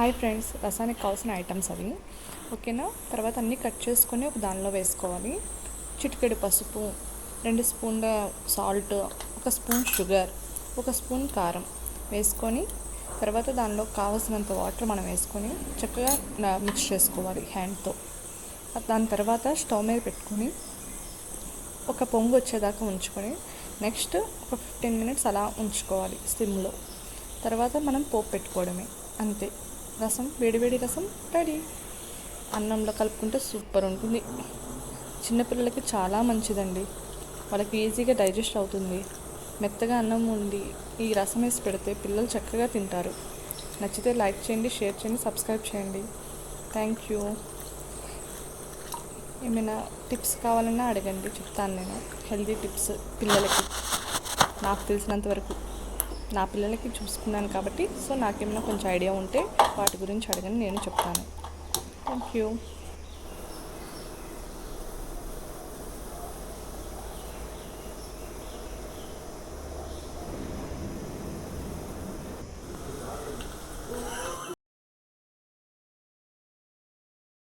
Hi friends రసానికి కావాల్సిన items అవి. ఓకేనా? తర్వాత అన్నీ కట్ చేసుకొని ఒక దానిలో వేసుకోవాలి. చిటికెడు పసుపు రెండు స్పూన్ల సాల్ట్ ఒక స్పూన్ షుగర్ ఒక స్పూన్ కారం వేసుకొని తర్వాత దానిలో కావలసినంత వాటర్ మనం వేసుకొని చక్కగా మిక్స్ చేసుకోవాలి హ్యాండ్తో. దాని తర్వాత స్టవ్ మీద పెట్టుకొని ఒక పొంగు వచ్చేదాకా ఉంచుకొని నెక్స్ట్ ఒక ఫిఫ్టీన్ మినిట్స్ అలా ఉంచుకోవాలి సిమ్లో. తర్వాత మనం పోపు పెట్టుకోవడమే అంతే. రసం వేడివేడి రసం రెడీ. అన్నంలో కలుపుకుంటే సూపర్ ఉంటుంది. చిన్నపిల్లలకి చాలా మంచిదండి. వాళ్ళకి ఈజీగా డైజెస్ట్ అవుతుంది. మెత్తగా అన్నం ఉండి ఈ రసం వేసి పెడితే పిల్లలు చక్కగా తింటారు. నచ్చితే లైక్ చేయండి షేర్ చేయండి సబ్స్క్రైబ్ చేయండి. Thank you. ఏమైనా టిప్స్ కావాలన్నా అడగండి. చెప్తాను నేను. హెల్తీ టిప్స్ పిల్లలకి. నాకు తెలిసినంత వరకు. నా పిల్లలకి చూసుకున్నాను కాబట్టి సో నాకేమైనా కొంచెం ఐడియా ఉంటే వాటి గురించి అడగని నేను చెప్తాను. Thank you